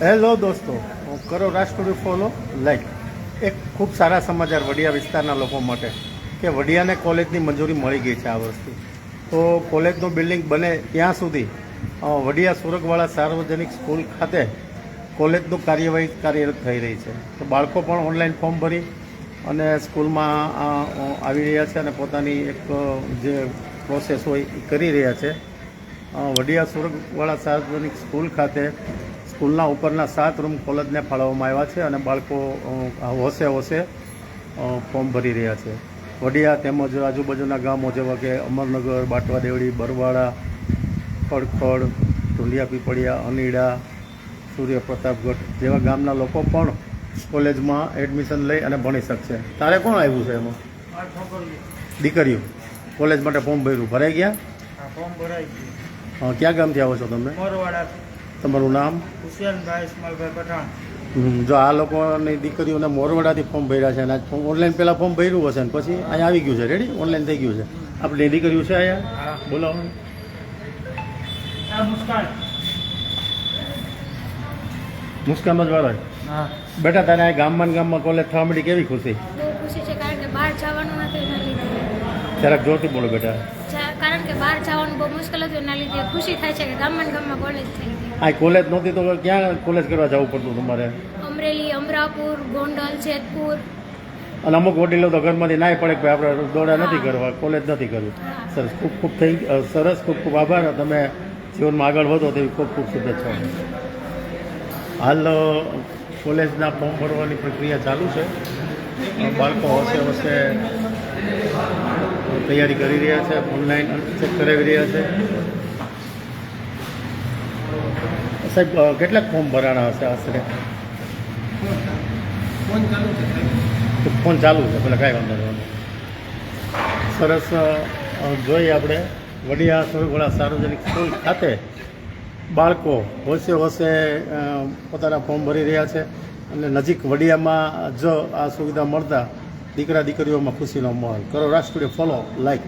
Hello દોસ્તો કરો Rajkot follow like. એક ખૂબ સારા સમાચાર વડિયા વિસ્તારના લોકો માટે કે વડિયાને કોલેજની મંજૂરી મળી ગઈ છે આ વર્ષથી. તો કોલેજનું બિલ્ડિંગ બને ત્યાં સુધી વડિયા સુરગવાળા સાર્વજનિક સ્કૂલ ખાતે કોલેજનું કાર્યવાહી કાર્યરત થઈ રહી છે. તો બાળકો પણ ઓનલાઈન ફોર્મ ભરી અને સ્કૂલમાં આવી રહ્યા છે અને પોતાની એક જે પ્રોસેસ હોય એ કરી રહ્યા છે. વડિયા સુરગવાળા સાર્વજનિક સ્કૂલ ખાતે સ્કૂલના ઉપરના સાત રૂમ કોલેજને ફાળવવામાં આવ્યા છે અને બાળકો હોશે હોશે ફોર્મ ભરી રહ્યા છે. વડિયા તેમજ આજુબાજુના ગામો જેવા કે અમરનગર બાટવા દેવડી બરવાડા ખડખડ ઢુંડિયા પીપળિયા અનીડા સૂર્ય પ્રતાપગઢ જેવા ગામના લોકો પણ કોલેજમાં એડમિશન લઈ અને ભણી શકશે. તારે કોણ આવ્યું છે એમાં? દીકરીઓ. કોલેજ માટે ફોર્મ ભર્યું. ભરાઈ ગયા? ફોર્મ ભરાઈ ગયું. ક્યાં ગામથી આવો છો તમે? મોરવાડા. તમારું નામ? હુસેનભાઈ ઇસ્માલભાઈ પઠાણ. જો આ લોકોની દીકરીઓને મોરવાડાથી ફોર્મ ભર્યા છે અને આજ ઓનલાઈન પહેલાં ફોર્મ ભર્યું હશે ને પછી અહીંયા આવી ગયું છે રેડી ઓનલાઈન થઈ ગયું છે. આપણે દીકરીઓ છે અહીંયા? હા. બોલાવો મુસ્કાન. જ વાળા બેટા તને આ ગામમાં ગામમાં કોલેજ થવા મળી કેવી ખુશી? બહુ ખુશી છે કારણ કે બહાર જવાનું નથી. જરાક જોરથી બોલો બેટા. કે બહાર જવાનું બહુ મુશ્કેલ હતું. એના લીધે ખુશી થાય છે કે ગામમાં ગામમાં કોલેજ થઈ ગઈ આ કોલેજ નહોતી તો ક્યાં કોલેજ કરવા જવું પડતું તમારે? અમરેલી અમરાપુર ગોંડલ જેતપુર. અને અમુક વડીલો તો ઘરમાંથી નાય પડે કે ભાઈ આપણે દોડા નથી કરવા કોલેજ નથી કરવી. સરસ ખૂબ ખૂબ થઈ સરસ ખૂબ ખૂબ આભાર. તમે જીવનમાં આગળ વધો તેવી ખૂબ ખૂબ શુભેચ્છાઓ. હાલ કોલેજના ફોર્મ ભરવાની પ્રક્રિયા ચાલુ છે. બાળકો હશે હોશે. તૈયારી કરી રહ્યા છે ઓનલાઈન ચેક કરાવી રહ્યા છે. સાહેબ કેટલાક ફોર્મ ભરાણા હશે આશરે? ફોન ચાલુ છે પેલા કાંઈ વાંધો નહીં. સરસ જોઈએ આપણે. વડિયા સોયગોળા સાર્વજનિક સ્કૂલ ખાતે બાળકો હોશે હોશે પોતાના ફોર્મ ભરી રહ્યા છે. અને નજીક વડિયામાં જો આ સુવિધા મળતા દીકરા દીકરીઓમાં ખુશીનો માહોલ. કરો રાષ્ટ્રીય ફોલો લાઈક